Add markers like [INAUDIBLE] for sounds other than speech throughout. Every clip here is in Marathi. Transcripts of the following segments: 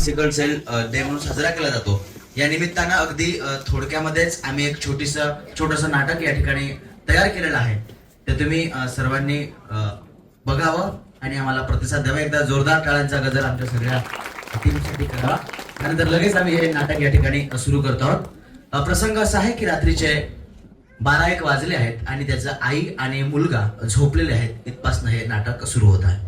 सिकल सेल डे म्हणून साजरा केला जातो. या निमित्तानं अगदी थोडक्यामध्येच आम्ही एक छोटीस छोटंसं नाटक या ठिकाणी तयार केलेलं आहे. ते तुम्ही सर्वांनी बघावं आणि आम्हाला प्रतिसाद द्यावा. एकदा जोरदार टाळ्यांचा गजर आमच्या सगळ्या टीमसाठी करावा. त्यानंतर लगेच आम्ही हे नाटक या ठिकाणी सुरू करतो आहोत. प्रसंग असा आहे की रात्रीचे बारा एक वाजले आहेत आणि त्याचं आई आणि मुलगा झोपलेले आहेत. इथपासनं हे नाटक सुरू होत आहे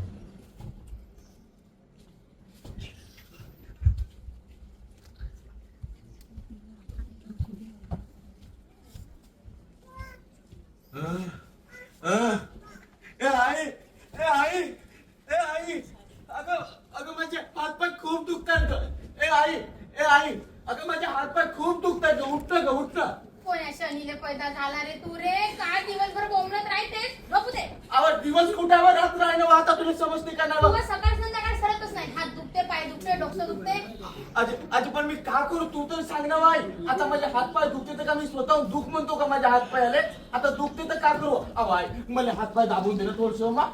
ए आई ए आई ए आई अगं अगं माझे हातपाय खूप दुखतात ग ए आई ए आई अगं माझे हातपाय खूप दुखतात ग उठतं ग उठतं कोण्या शनीले पैदा झाला रे तू रे काय दिवसभर बोंबलत राहतेस झोपू दे आवर दिवस कुठावर रात्र आहे ना आता तुला समजते का तू नाही सकाळ संध्याकाळ सरतच नाही हात दुखते पाय दुखते डोकं दुखते आजी आजी पण मी का करू तू तर सांग ना बाई आता माझे हातपाय दुखते तर का मी स्वतः दुख म्हणतो का माझ्या हातपाय आले आता दुखते तर का करू? आई मला हातपाय दाबून दे ना थोडस मा.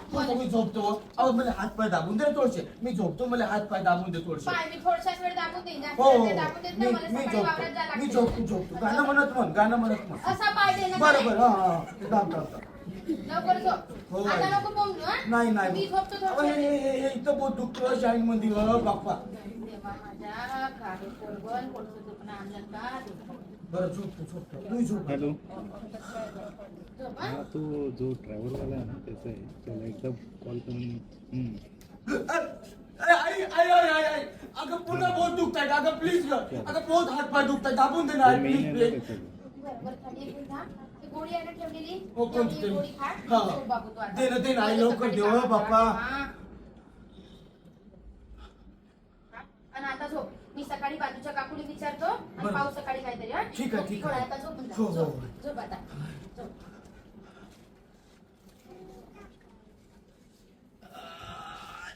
झोपतो. अहो मला हातपाय दाबून दे ना थोडसे. मी झोपतो मला हातपाय दाबून दे थोडसे. पाय मी थोडशाच वेळ दाबून देईन. जास्त हो वेळ दाबून देत मी नाही मला मी सकाळी वावरात जायला झोपतो मी लागते. झोपतो झोपतो. गाणं म्हणत म्हण गाणं म्हणत म्हण. असा पाय दे ना बरं. बरं हा हा दाब दाब दाब. लवकर झोप. हो, आता आई. नको बोंबलू हं? नाही नाही. मी झोपतो अहो, हे थोडं हे- हे- हे इथं बहुत दुखतं हो बाप्पा. देवा माझ्या काय पोरगं कोणतं दुखणं आणलं का? बरं झोपतो झोपतो. तू झोप. हॅलो. हं? तो जो ड्रायव्हर वाला आहे ना त्याचा आहे. त्याला एकदा कॉल करून. अरे आई आई आई आई आई. अगं पुन्हा बहुत दुखताय अगं प्लीज ग. अगं बहुत हात पाय दुखताय दाबून दे ना तो प्लीज मेन आहे प्लीज ना त्याचा. बरं, बरं, खाली एक मिनिट हा. ती गोळी आहे ना ठेवलेली. हो कोणती ती तरी गोळी खा हा. झोप बाबू तू आता. दे ना दे ना आई लवकर दे. हो बाप्पा. करा. हा. आणि आता झोप. मी सकाळी बाजूच्या विचारतो आणि बरं. सकाळी काहीतरी हा? ठीक आहे, ठीक आहे. आता झोपून जा. हो, हो. झोप झोप आता झोप.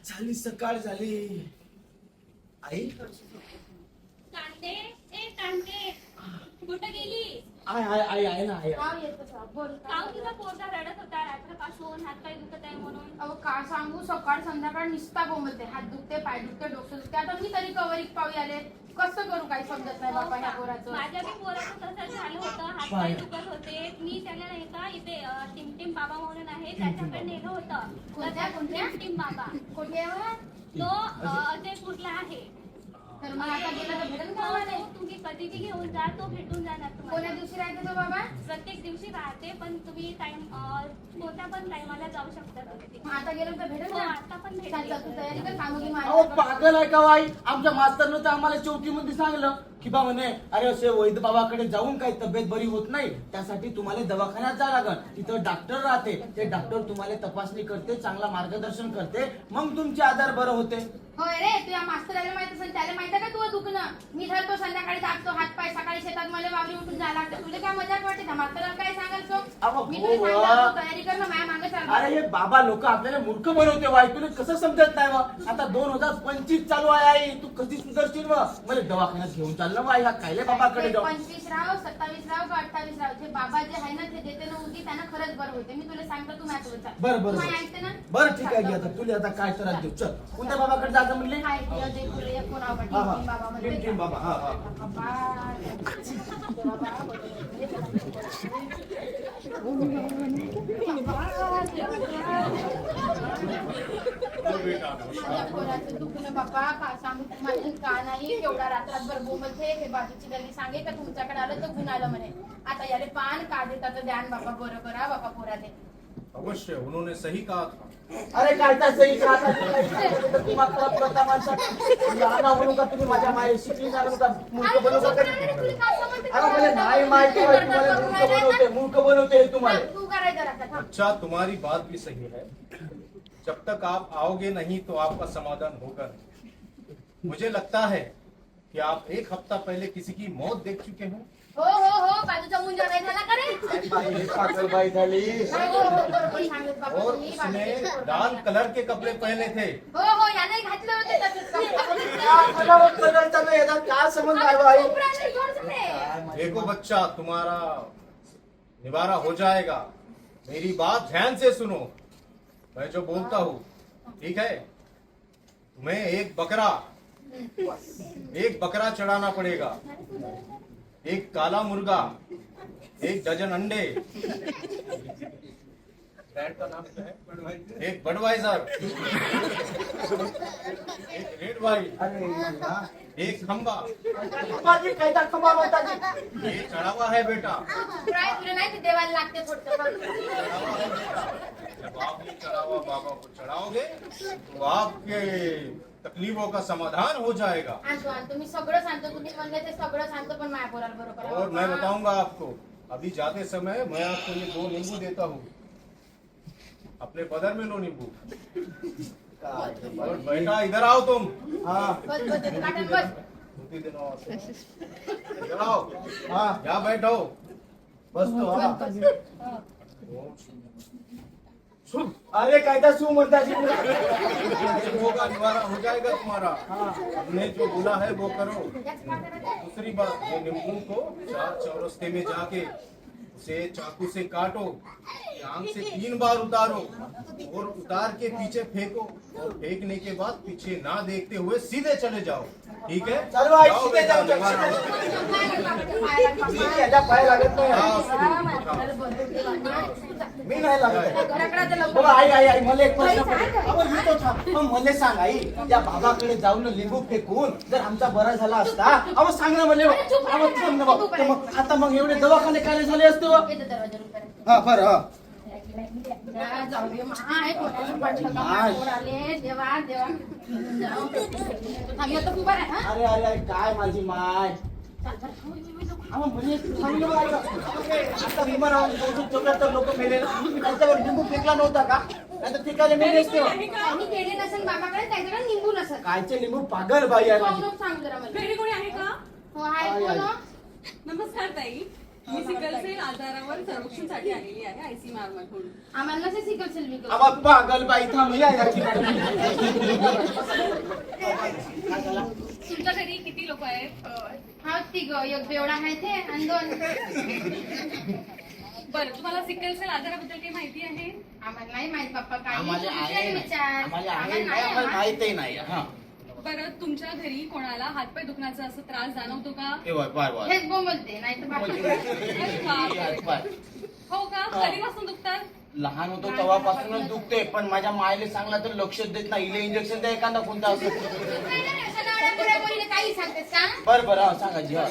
झाली सकाळ झाली आई कांदे ए कांदे कुठं गेली आय आय आई आहे ना आई नाव येतं का? बोल काव तुझा पोरगा रडत होता रात्रपासून हात पाय दुखत आहे म्हणून अहो का सांगू सकाळ संध्याकाळ निस्ता बोंबलते हात दुखते पाय दुखते डोकं दुखते आता मी तरी कवरिक पावी आले कसं करू काही समजत नाही बाबा ह्या पोराचं? माझ्या बी पोराचं तसं झालं होतं. हात. पाय दुखत होते. मी त्याला नाही का इथे अं, टिमटिम बाबा म्हणून आहे. त्याच्याकडे नेलं होतं. कोणत्या? त्या कोणत्या? टिमटिम बाबा. कोठे आहे हो? तो अं, अजयपूरला आहे. तर मग आता गेला तर भेटेल का तो- मला तो तुम्ही कधी बी घेऊन जा तो भेटून जाणार कोण्या तुम्हाला दिवशी राहते तो बाबा? प्रत्येक दिवशी राहते पण तुम्ही टाइम कोणत्या पण टाइमाला जाऊ शकता तुम्ही तिथे. मग आता गेलो तर भेटेल हो ना आता पण चल, चल, तू भेटेल तयारी कर कामं की अहो पागल आहे का बाई? आमच्या मास्तरनं तर आम्हाला चौथी मध्ये सांगलं की बा म्हणे अरे असे वैद्य बाबाकडे जाऊन काही तब्येत बरी होत नाही. त्यासाठी तुम्हाला दवाखान्यात जा लागल. तिथं डॉक्टर राहते. ते डॉक्टर तुम्हाला तपासणी करते चांगला मार्गदर्शन करते. मग तुमचे आजार बरं होते. होय रे तुझ्या मास्तराला माहीत असेल त्याला माहीत आहे का तू दुखणं? मी धरतो संध्याकाळी दाबतो हात पाय सकाळी शेतात मला वावरी उठून जायला लागतं. तुला काय मजाक वाटते? का मास्तराला काय सांगाल तो मी हो तुला वा. सांगितलं, तू तयारी कर ना माझ्या मागे चाल अरे हे बाबा लोक आपल्याला मूर्ख बनवते वाय तुला कसं समजत नाही वा आता दोन हजार पंचवीस चालू आहे आई तू कधी सुधारशील वा मला दवाखान्यात घेऊन चाललं वा ह्या कायले बाबाकडे जाऊ. पंचवीस राव सत्तावीस राव का अठ्ठावीस राव? ते बाबा जे आहे ना ते देते ना उगी त्यांना खरंच बरं होते. मी तुला सांगतो तू माझ्यासोबत चाल. बरं बरं तू. ऐकते ना? बरं ठीक आहे घे आता. तुला आता काय त्रास देऊ. चल. कोणत्या बाबाकडे जायचं म्हणले? ते एक कोण आवडते, हा हा. बाबा म्हणते. टिम टिम बाबा हा हा. दुखणं बाबा का सांगू तुम्हाला का नाही एवढा रात्रभर बोंबलते हे बाजूची गल्ली सांगे का तुमच्याकडे आलं तर गुण आलं म्हणे आता याले पान का ध्यान बाबा बरं करा बाबा पोरा दे अवश्य उन्होंने सही कहा था। अरे काय सही का आता तुम्ही काय केलं तर तुम्हा खराब करता माणसा लहान म्हणून का तुम्ही माझ्या माये शिकली जाणून का मूर्ख अरे नाही माहिती तुम्हाला मूर्ख बनवते मूर्ख बनवते तुम्हाला. अच्छा तुम्हारी बात भी सही है जब तक आप आओगे नहीं तो आपका समाधान होगा नहीं मुझे लगता है कि आप एक हफ़्ता पहले किसी की मौत देख चुके हो हो हो हो बाजूचा मुंजा नाही झाला का रे बाई, झाली नाही, हो, हो, बरोबर सांगत बाबा और उसने लाल कलर के कपड़े पहने थे हो हो याने घातले होते. काय. काय माहिती. देखो बच्चा तुम्हारा निवारा हो जाएगा मेरी बात ध्यान से सुनो। मैं जो बोलता हूँ ठीक है? तुम्हें एक बकरा एक बकरा चढ़ाना पड़ेगा। एक काला मुर्गा एक डजन अंडे। ब्रांड का नाम क्या है? एक बडवाइजर एक रेड वाइन एक बाबा ताजी. ये चढ़ा हुआ है बेटा. ते देवाला लागते है जब आप ये चढ़ा हुआ बाबा को चढ़ाओगे तो आपके तकलीफों का समाधान हो जाएगा। सगळं सांगतो तुम्ही म्हणले ते सगळं सांगतो पण माझ्या बरोबर और मैं बताऊँगा आपको अभी जाते समय मैं आपको ये दो नींबू देता हूँ। अपने बदर में लो नींबू। ते. बेटा इधर आओ तुम। हा। बस बस ते बस। इधर आओ। यहाँ बैठो। बसतो हा। अरे काय त्या सू म्हणता होगा निवारा हो जाएगा तुम्हारा। हमने जो बोला है वो करो। दूसरी बात ये नींबू को चार चौरस्ते में जाके उसे चाकू से काटो। आंख से तीन बार उतारो और उतार के पीछे फेंको और फेंकने के बाद पीछे ना देखते हुए सीधे चले जाओ। ठीक है? चलो जाओ सीधे जाओ, मी नाही घराकडे मी नाही लागत बघा आई आई आई मला एक प्रश्न. मग मला सांग आई त्या बाबाकडे जाऊन लिंबू फेकून जर आमचा बरा झाला असता अहो सांग ना मला अहो, ना आता मग एवढे दवाखाने काय झाले असते हो? हा बरं हा. जाऊ दे माय आले देवा देवा हा? अरे अरे अरे काय माझी माय म्हणजे. आता चौकात लोक मेले. त्यांच्यावर लिंबू फेकला नव्हता का नाही तर फेकायला मेले असते. आणि केळी नसेल बाबाकडे त्याच्याकडे निंबू नसेल कायचे लिंबू पागल बाई आहे हो, माझी नको सांगू जरा मला घरी कोणी आहे का हो आहे. हो? नमस्कार ताई मी सिकल सेल आजारावर सर्वेक्षणसाठी आलेली आहे आयसीएमआर मधून आम्हाला नसे सिकल सेल पागल बाई थांब या. तुमच्या घरी किती लोक आहेत? हा तिघ. एक बेवडा आहे ते आणि दोन. बरं तुम्हाला सिकल सेल आजाराबद्दल काही माहिती आहे? आम्हाला नाही माहीत पप्पा. काय आम्हाला विचार आहे. विचार. आम्हाला आहे. आम्हाला नाही आम्हाला आम्हाला. माहितही नाही. हा. बरं तुमच्या घरी कोणाला हातपाय दुखण्याचा असं त्रास जाणवतो का? ए. हेच बोंबलते नाही तर. हो का? कधीपासून दुखतात? लहान होतो तेव्हापासूनच दुखते पण माझ्या मायले सांगला तर लक्ष देत नाही. इले इंजेक्शन द्या एखादा कोणता असं. नाही, नाही, असं नवऱ्या पुऱ्या मुलीला काही सांगतेस का? बर बर हा सांगायची हा.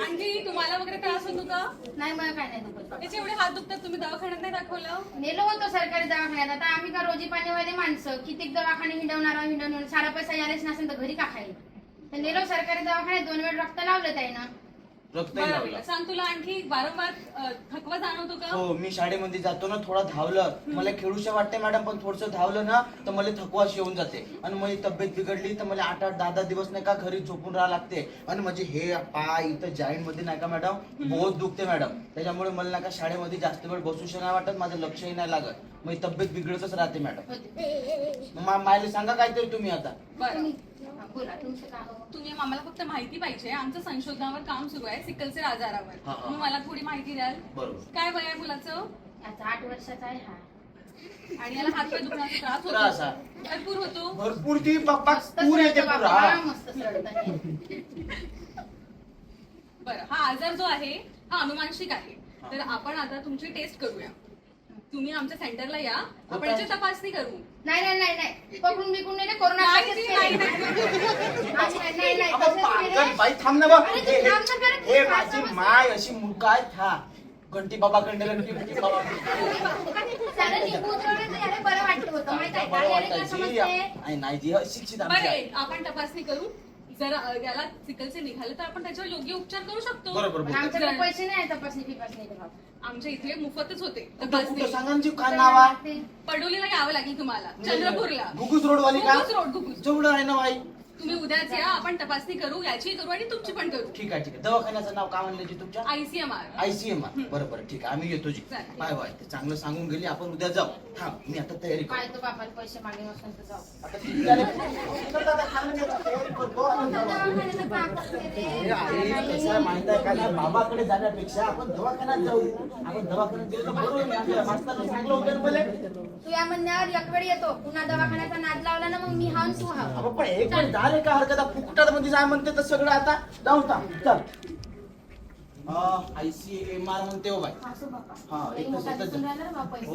आणखी तुम्हाला वगैरे त्रास होतो का नाही मला काय नाही दुखत. त्याचे एवढे हात दुखतात तुम्ही दवाखान्यात नाही दाखवलं? नेलो होतो सरकारी दवाखान्यात. आता आम्ही का रोजी पाणीवाले माणसं? कितीक दवाखाने हिंडवणार हिंडवून सारा पैसा यायलाच नसेल तर घरी का खाईल? तर नेलो सरकारी दवाखान्यात दोन वेळ रक्त लावलं त्यानं. रक्तही बरं लावलं. बरं. सांग तुला आणखी वारंवार अ, थकवा जाणवतो का? हो मी शाळेमध्ये जातो ना थोडा धावलं. मला खेळूशा वाटते मॅडम पण थोडस धावलं ना तर मला थकवाशी येऊन जाते. आणि माझी तब्येत बिघडली तर मला आठ आठ दहा दहा दिवस नाही का घरी झोपून राहा लागते. आणि म्हणजे हे पाय इथं जॉईंटमध्ये नाही का मॅडम बहुत दुखते मॅडम. त्याच्यामुळे मला नाही का शाळेमध्ये जास्त वेळ बसूशी नाही वाटत माझं लक्षही नाही लागत. माझी तब्येत बिघडतच राहते मॅडम. मग मा- मायले सांगा काहीतरी तुम्ही आता. बरं. बोला तुमचं काय? तुम्ही आम्हाला फक्त माहिती पाहिजे. आमचं संशोधनावर काम सुरू आहे. सिकलसेल हा, आजारावर हा. तुम्ही मला थोडी माहिती द्याल? बरोबर. काय वय आहे मुलाचं? आता आठ वर्षाचा आहे हा. आणि याला हातपाय दुखण्याचा त्रास त्रास होतो आहे. भरपूर होतो. भरपूर ती बाप्पा मस्त पूर येते सडतं पुरा बाबा, मस्त सडतं हे. बरं हा आजार जो आहे हा अनुमानशिक आहे. तर आपण आता तुमची टेस्ट करूया. तुम्ही आमच्या सेंटरला या आपण याची तपासणी करू नाही नाही नाही नाही पकडून बिकडून नाही कोरोना नाही, नाही. नाही. नाही, नाही, नाही, नाही, अबा, तसेच पागल केले. बाई थांब ना बा अरे, तू थांब ना खरं, हे तू माझी थांब ना. माय अशी मूर्ख आहे था घंटी बाबाकडे घंटी घंटी बाबा त्याला लिंबू उतरवलं तर याला बरं वाटलं होतं माहीत आहे का? बरं याला काय वाटायची समजते? नाही नाही जी आमची आहे. आपण तपासणी करू जर याला सिकलचे निघाले तर आपण त्याच्यावर योग्य उपचार करू शकतो. बरोबर पण बोलतो. आमच्याकडे पैसे नाही तपासणी फिपासणी आमच्या इथे मुफतच होते. कुठं तपासणी कुठं? सांगा ना जी काय नाव आहे पडोलीला यावं लागेल तुम्हाला. चंद्रपूरला. घुगुस रोड वाली का? घुगुस रोड, घुगुस. जेवढं आहे ना बाई. तुम्ही उद्याच या आपण तपासणी करू याची करू आणि तुमची पण करू. ठीक आहे ठीक आहे. दवाखान्याचं नाव काय म्हणलं जी तुमच्या? आयसीएमआर आयसीएम बरं बरं ठीक आहे. आम्ही येतो जी. चालेल. Bye bye. ते चांगलं सांगून गेली आपण उद्या जाऊ. हा मी आता तयारी काय करतो. तो बापाला पैसे मागे नसून तर जाऊ. आता ठीक आहे. तयारी करतो. आणि जाऊ. दवाखान्यात हे आई, कसं आहे माहिती आहे का? त्या बाबाकडे जाण्यापेक्षा आपण दवाखान्यात जाऊ. आपण दवाखान्यात गेलो तर बरोबर. आपल्या होतं तू या म्हणण्यावर एक वेळ येतो. पुन्हा दवाखान्याचा नाद लावला ना मग मी हाऊन तू हाव अहो, पण एक पण झाले का हरकत? फुकटात मध्ये जाय म्हणते तर सगळं आता जाऊ का चल. आय सी एम आर म्हणते हो बाई. असो बापा हा, लई एकच- मोठा एकच. दिसून राहिला रे बापा हो.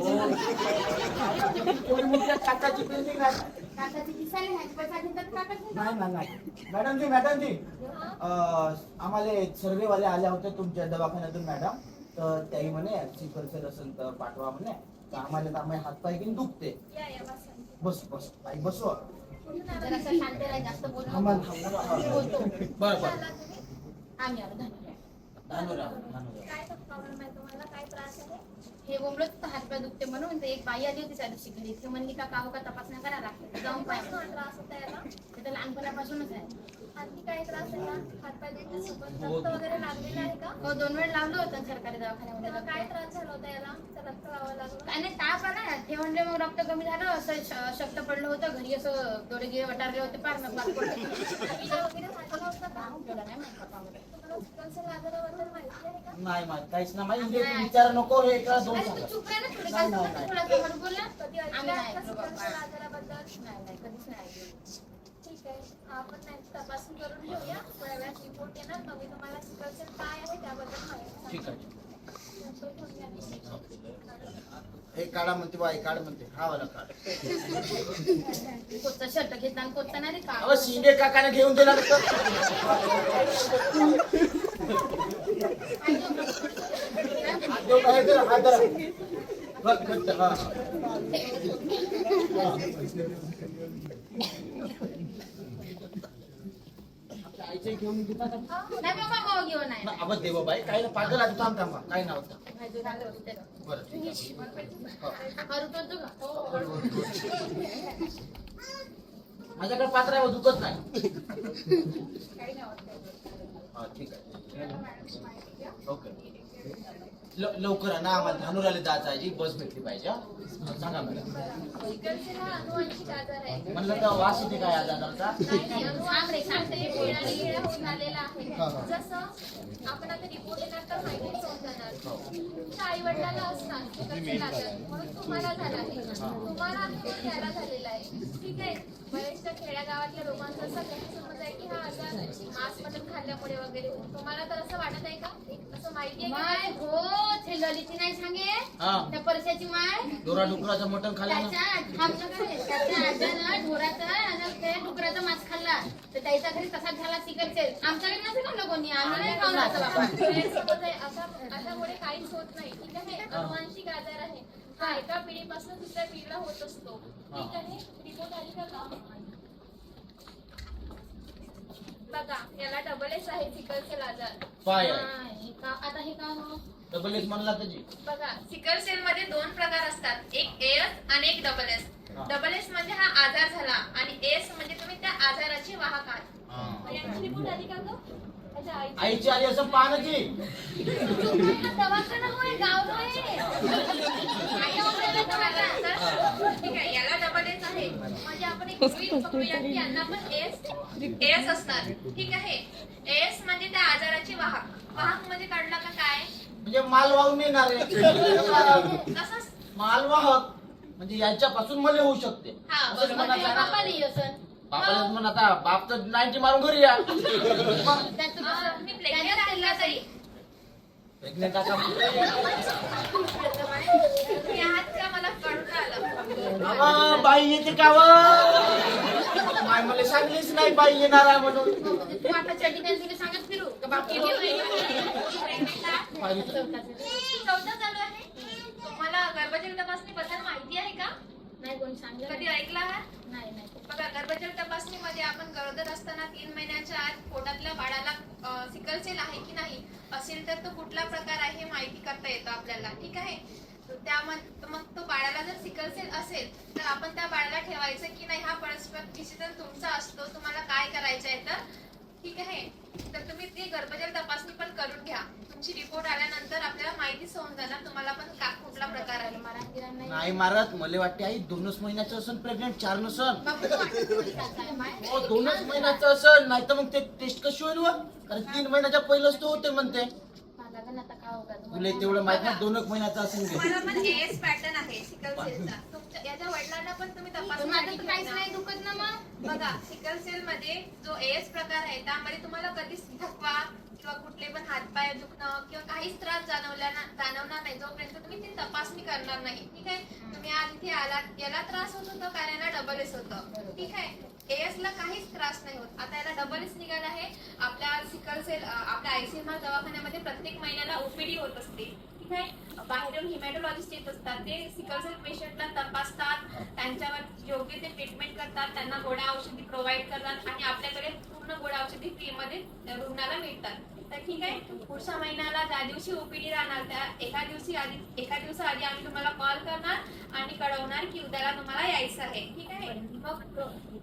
पैसे एवढी मोठ्या काकाची बिल्डिंग आहे? काकाची दिसायला ह्याच पैसा घेतात काकाची नाही नाही नाही. मॅडम जी मॅडम जी अं, आम्हाला सर्वेवाले आल्या होत्या तुमच्या दवाखान्यातून मॅडम. तर त्याही म्हणे सिकल असेल तर पाठवा म्हणे. तर आम्हाला तर आम्ही हातपाय घेऊन दुखते. या या बसा. बस बस. आई बसवा. काय प्रॉब्लेम आहे तुम्हाला काय हे बोंबलत तर हातपाय दुखते म्हणून एक बाई आली. होती त्या दिवशी घरी ती म्हणली का काहू का तपासण्या करा लागते जाऊन पाहिजे कधीपासून त्रास होता याला तर लहानपणापासूनच आहे आणखी काय त्रास आहे का हातपाय रक्त वगैरे लागलेलं आहे का? हो दोन वेळ लावलं होतं सरकारी दवाखान्यामध्ये. तेव्हा. काय त्रास झाला होता याला? तर रक्त लावावं लागलं? नाही ताप आला ते म्हणले मग रक्त कमी झालं असं श- शक्त पडलं होतं. घरी असं डोळे गिळे वटारले होते पार मग पार पडले. वगैरे होता का? नाही माहीत बापामध्ये. तुम्हाला सिकलसेल आजाराबद्दल माहिती आहे का? नाही माहीत. काहीच ना माहिती. विचार नको हे एका दोन अरे तू सांगा चुप राह ना थोडी. नाही, काय नाही, सांगतो तुला समोर बोल. ना कधी आम्ही ऐकलं नाही का ऐकलं सिकलसेल बाबा. आजाराबद्दल? नाही नाही कधीच नाही ऐकलं. आपण नाही तपासणी करून घेऊया थोड्या वेळात रिपोर्ट येणार मग मी तुम्हाला सिकलसेल काय आहे त्याबद्दल माहिती ठीक आहे सांगते. हे काढा म्हणते बाई काढ म्हणते हा वाला काढ कोणता शर्ट घेतला आणि कोणता नाही रे का अहो शिंदे काकाने घेऊन दिला? हे. बघ, हा. आईच्या घेऊन नाही बाबा भाऊ घेऊन आहे आवाज दे बाई काय ना पागल आहे थांब थांबा काय नाव होतं बरं ठीक आहे. माझ्याकडे पात्र आहे दुखत नाही. हा ठीक आहे. ओके. ल- लवकर आहे ना आम्हाला धानुराला जायचं आहे जी बस भेटली पाहिजे हा? सांगा मॅडम अनुवांशिक आजार आहे म्हणलं तर वास येते काय आज आजारचा नाही, नाही, अनुवांशिक सांगते, होऊन आलेला हा, हा. जसं आपण आता रिपोर्ट येणार तर होऊन जाणार तुमच्या आई असणार म्हणून तुम्हाला झाला आहे तुम्हाला झालेला आहे ठीक आहे बऱ्याचशा खेड्यागावातल्या लोकांचा असा गैरसमज आहे की हा आजार मांस मटण खाल्ल्यामुळे वगैरे होतो. तुम्हाला तर असं वाटत आहे का असं माहिती आहे हो ललिती नाही सांगे. हा. त्या परशाची माय डोरा डुकराचं मटण खाल्लं ना. त्याच्या थांबलं का रे? त्याच्या आजानं ढोराचा आणि ते डुकराचा मांस खाल्ला. तर त्याच्या घरी तसाच झाला सिकलचे आमच्याकडे नसेल खाल्लं कोणी. आम्ही नाही खाऊन असं बाबा. अशामुळे काहीच होत नाही. ठीक आहे? अनुवांशिक आजार आहे. हा एका पिढीपासून दुसऱ्या पिढीला होत असतो. ठीक आहे? रिपोर्ट आली का का बघा याला डबल एस आहे सिकलसेल आजार पाय आहे. हा, हे का- आता हे का हो? डबल एस म्हणला त्याची. बघा सिकल सेल मध्ये दोन प्रकार असतात. एक एस आणि एक डबल एस हा. डबल एस म्हणजे हा आजार झाला आणि एस म्हणजे तुम्ही त्या आजाराचे वाहक आहात. आईची आली असं दवाखाना होय गाव. ठीक आहे याला डबल एस आहे म्हणजे आपण एक गृहीत पकडूया की यांना पण एस एस असणार ठीक आहे एस म्हणजे त्या आजाराचे वाहक वाहक म्हणजे कळलं का काय म्हणजे माल वाहून येणार आहे तसंच मालवाहक म्हणजे याच्यापासून मला होऊ शकते हा, बरोबर. बापाला म्हणून आता बाप तर नाईन्टी मारून घरी या मला बाई येते का व? माय मला सांगलीच नाही बाई येणार आहे म्हणून तू आता चड्डी घालून तुला सांगत फिरू का बाकी पाहिजे तर. चौथा चालू आहे तुम्हाला गर्भजल तपासणी बद्दल माहिती आहे का नाही कोणी सांगलं कधी ऐकला नाही नाही. बघा गरोदर असताना तीन महिन्याच्या आत पोटातल्या बाळाला सिकल सेल आहे की नाही असेल तर तो कुठला प्रकार आहे हे माहिती करता येतं आपल्याला ठीक आहे? तर त्यामध्ये मग तो बाळाला जर सिकल सेल असेल तर आपण त्या बाळाला ठेवायचं की नाही? हा परस्पर डिसिजन तुमचा असतो तुम्हाला काय करायचं आहे तर ठीक आहे? तर तुम्ही ती गर्भजल तपासणी पण करून घ्या तुमची रिपोर्ट आल्यानंतर आपल्याला माहितीच होऊन जाणार तुम्हाला पण का कुठला प्रकार आहे नाही मारत मला वाटते आई दोनच महिन्याचं असन प्रेग्नेंट चार नसन तू काय माय? हो दोनच महिन्याचं असन नाही तर मग ते टेस्ट कशी होईल व? कारण तीन महिन्याच्या पहिलंच तो होते म्हणते मला पण आता काय होतं तुला तेवढं माहीत नाही दोनच महिन्याचं असेल [LAUGHS] पण एएस पॅटर्न आहे सिकल सेलचा तुमच्या याच्या वडिलांना पण तुम्ही तपासून माझं तर काहीच नाही दुखत ना मग? बघा सिकल सेल मध्ये जो एएस प्रकार आहे त्यामध्ये तुम्हाला कधीच थकवा किंवा कुठले पण हातपाय दुखणं किंवा काहीच त्रास जाणवल्या ना- जाणवणार नाही. जोपर्यंत तुम्ही ती तपासणी करणार नाही. ठीक आहे? तुम्ही आज इथे आलात याला त्रास होत होता कारण याला डबल एस होतं ठीक आहे? एएस ला काहीच त्रास नाही होत. आता याला डबल निघाला आहे. आपल्या सिकल सेल आपल्या आयसीएमआर दवाखान्यामध्ये प्रत्येक महिन्याला ओपीडी होत असते. ठीक आहे बाहेरून हिमॅटोलॉजिस्ट येत असतात. ते सिकल सेल पेशंटला तपासतात. त्यांच्यावर योग्य ते ट्रीटमेंट करतात. त्यांना गोळ्या औषधी प्रोव्हाइड करतात आणि आपल्याकडे पूर्ण गोळ्या औषधी फ्रीमध्ये रुग्णाला मिळतात. तर ठीक आहे. पुढच्या महिन्याला ज्या दिवशी ओपीडी राहणार त्या एका दिवशी आधी एका दिवसाआधी आम्ही तुम्हाला कॉल करणार आणि कळवणार की उद्याला तुम्हाला यायचं आहे. ठीक आहे? मग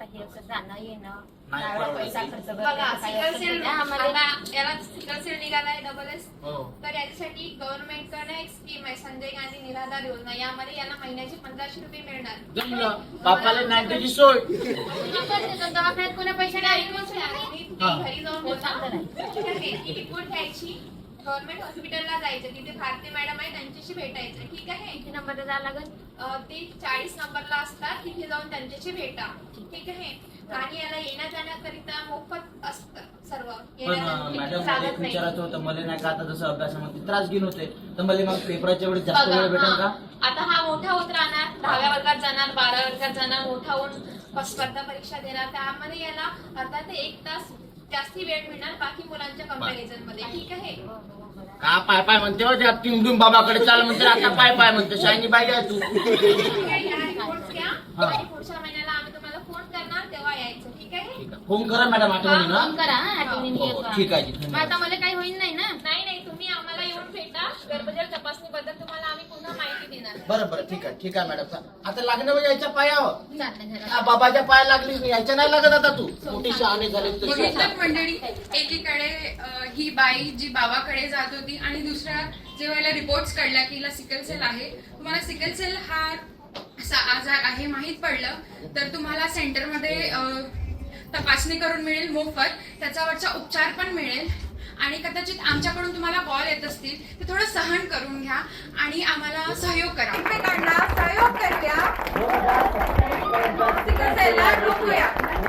आता हे असं जाणं येणं नाही एवढा परवडत. पैसा खर्च बघा. आम्हाला आता याला सेल निघालाय डबल एस हो. तर याच्यासाठी गव्हर्नमेंटकडे एक स्कीम आहे संजय गांधी निराधार योजना. यामध्ये याला महिन्याचे पंधराशे रुपये मिळणार. जमलं बापाला सोय. दवाखान्यात कोणा पैसे नाही, नाही. हा. तुम्ही घरी जाऊन बोलता ठीक आहे ती रिपोर्ट घ्यायची. गव्हर्नमेंट हॉस्पिटलला जायचं तिथे भारती मॅडम आहे त्यांच्याशी भेटायचं. ठीक आहे? किती नंबर जायला लागेल? ते चाळीस नंबरला असतात तिथे जाऊन त्यांच्याशी भेटा. ठीक आहे? आणि याला येण्या जाण्याकरिता मोफत असतं सर्व. पण अं, मॅडम मला एक. विचारायचं होतं. मला नाही का आता जसं अभ्यासामध्ये त्रास घेऊन होते तर मला मग पेपराच्या वेळेस जास्त बघा, वेळ भेटेल हा. का? आता हा मोठा होत राहणार दहाव्या वर्गात जाणार बारा वर्गात जाणार मोठा होऊन स्पर्धा परीक्षा देणार. त्यामध्ये याला अर्धा ते एक तास जास्ती वेळ मिळणार बाकी मुलांच्या कंपॅरिझनमध्ये. ठीक आहे? का पाय पाय म्हणते हो त्या टिमडूम बाबाकडे चाल म्हणते आता पाय पाय म्हणते शायनी बाई आहे तू. ठीक आहे, या reports घ्या हा. आणि पुढच्या महिन्याला आम्ही तुम्हाला फोन करणार तेव्हा यायचं. ठीक आहे? ठीक आहे. फोन करा मॅडम आठवणी ना फोन करा हा, आठवणीने हो, येतो ठीक आहे. आता मला काही होईल नाही ना? नाही नाही तुम्ही आम्हाला येऊन भेटा. गर्भजल तपासणीबद्दल तुम्हाला आम्ही पुन्हा माहिती देणार. बरं बरं ठीक आहे ठीक आहे मॅडम. आता लागणं म्हणजे याच्या पायावर. बाबाच्या पाया लागली याच्या नाही लागत आता तू. मोठी शहाणे झाली तशी. बघितलं मंडळी एकीकडे अं, ही बाई जी बाबाकडे जात होती आणि दुसऱ्या जेव्हा हिला रिपोर्ट्स कळल्या की हिला सिकल सेल आहे. तुम्हाला सिकल सेल हा असा आजार आहे माहीत पडलं. तर तुम्हाला सेंटरमध्ये अं, तपासणी करून मिळेल मोफत. त्याच्यावरचा उपचार पण मिळेल. आणि कदाचित आमच्याकडून तुम्हाला कॉल येत असतील तर थोडं सहन करून घ्या आणि आम्हाला सहयोग करा. एकमेकांना सहयोग करूया. हो, हो.